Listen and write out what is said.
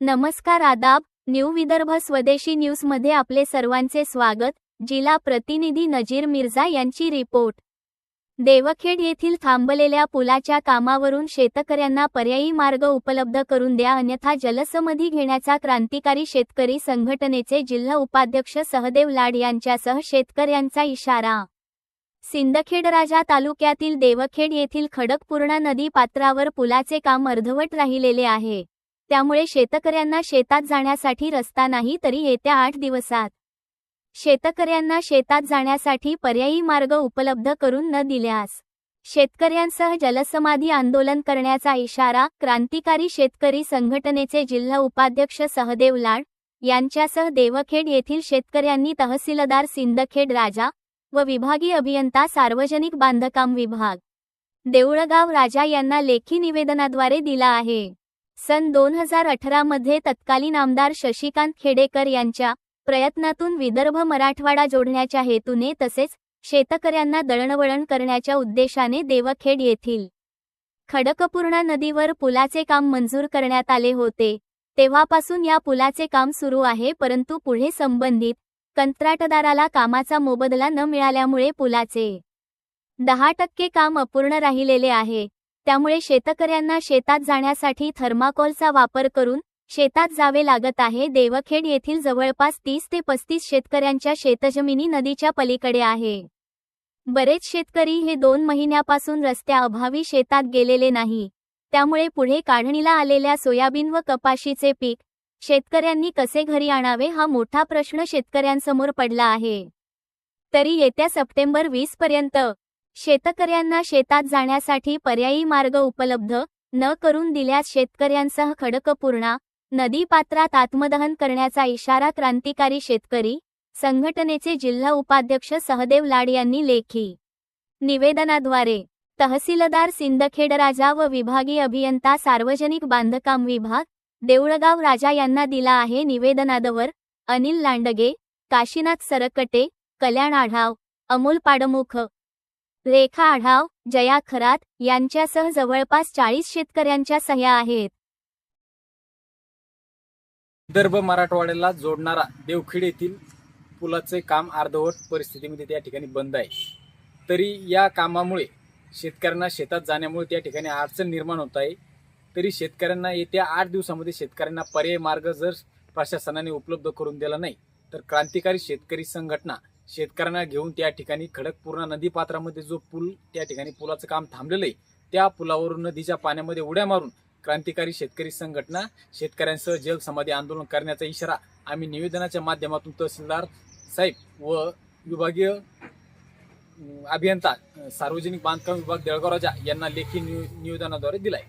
नमस्कार आदाब न्यू विदर्भ स्वदेशी न्यूजमध्ये आपले सर्वांचे स्वागत जिल्हा प्रतिनिधी नजीर मिर्झा यांची रिपोर्ट. देवखेड येथील थांबलेल्या पुलाच्या कामावरून शेतकऱ्यांना पर्यायी मार्ग उपलब्ध करून द्या अन्यथा जलसमधी घेण्याचा क्रांतिकारी शेतकरी संघटनेचे जिल्हा उपाध्यक्ष सहदेव लाड यांच्यासह शेतकऱ्यांचा इशारा. सिंदखेडराजा तालुक्यातील देवखेड येथील खडकपूर्णा नदी पात्रावर पुलाचे काम अर्धवट राहिलेले आहे. त्यामुळे शेतकऱ्यांना शेतात जाण्यासाठी रस्ता नाही तरी येत्या आठ दिवसात शेतकऱ्यांना शेतात जाण्यासाठी पर्यायी मार्ग उपलब्ध करून न दिल्यास शेतकऱ्यांसह जलसमाधी आंदोलन करण्याचा इशारा क्रांतिकारी शेतकरी संघटनेचे जिल्हा उपाध्यक्ष सहदेव लाड यांच्यासह देवखेड येथील शेतकऱ्यांनी तहसीलदार सिंदखेड राजा व विभागीय अभियंता सार्वजनिक बांधकाम विभाग देऊळगाव राजा यांना लेखी निवेदनाद्वारे दिला आहे. सन दोन हजार अठरामध्ये तत्कालीन आमदार शशिकांत खेडेकर यांच्या प्रयत्नातून विदर्भ मराठवाडा जोडण्याच्या हेतूने तसेच शेतकऱ्यांना दळणवळण करण्याच्या उद्देशाने देवखेड येथील खडकपूर्णा नदीवर पुलाचे काम मंजूर करण्यात आले होते. तेव्हापासून या पुलाचे काम सुरू आहे परंतु पुढे संबंधित कंत्राटदाराला कामाचा मोबदला न मिळाल्यामुळे पुलाचे दहा टक्के काम अपूर्ण राहिलेले आहे. त्यामुळे शेतकऱ्यांना शेतात जाण्यासाठी थर्माकोलचा वापर करून शेतात जावे लागत आहे. देवखेड येथील जवळपास तीस ते पस्तीस शेतकऱ्यांच्या शेतजमिनी नदीच्या पलीकडे आहे. बरेच शेतकरी हे दोन महिन्यापासून रस्त्याअभावी शेतात गेलेले नाही. त्यामुळे पुढे काढणीला आलेल्या सोयाबीन व कपाशीचे पीक शेतकऱ्यांनी कसे घरी आणावे हा मोठा प्रश्न शेतकऱ्यांसमोर पडला आहे. तरी येत्या सप्टेंबर वीस पर्यंत शेतकऱ्यांना शेतात जाण्यासाठी पर्यायी मार्ग उपलब्ध न करून दिल्यास शेतकऱ्यांसह खडकपूर्णा नदी पात्रात आत्मदहन करण्याचा इशारा क्रांतिकारी शेतकरी संघटनेचे जिल्हा उपाध्यक्ष सहदेव लाड यांनी लेखी. निवेदनाद्वारे तहसीलदार सिंदखेडराजा व विभागीय अभियंता सार्वजनिक बांधकाम विभाग देऊळगाव राजा यांना दिला आहे निवेदनादवर अनिल लांडगे काशीनाथ सरकटे कल्याण आढाव अमोल पाडमुख रेखा आढाव जया खरात यांच्यासह जवळपास चाळीस शेतकऱ्यांच्या सह्या आहेत. विदर्भ मराठवाड्याला जोडणारा देवखेड येथील पुलाचे काम अर्धवट परिस्थितीमध्ये त्या ठिकाणी बंद आहे. तरी या कामामुळे शेतकऱ्यांना शेतात जाण्यामुळे त्या ठिकाणी अडचण निर्माण होत आहे. तरी शेतकऱ्यांना येत्या आठ दिवसामध्ये शेतकऱ्यांना पर्याय मार्ग जर प्रशासनाने उपलब्ध करून दिला नाही तर क्रांतिकारी शेतकरी संघटना शेतकऱ्यांना घेऊन त्या ठिकाणी खडकपूर्णा नदीपात्रामध्ये जो पूल त्या ठिकाणी पुलाचं काम थांबलेलं आहे त्या पुलावरून नदीच्या पाण्यामध्ये उड्या मारून क्रांतिकारी शेतकरी संघटना शेतकऱ्यांसह जल समाधी आंदोलन करण्याचा इशारा आम्ही निवेदनाच्या माध्यमातून तहसीलदार साहेब व विभागीय अभियंता सार्वजनिक बांधकाम विभाग देळगाव राजा यांना लेखी निव- निवेदनाद्वारे दिलाय.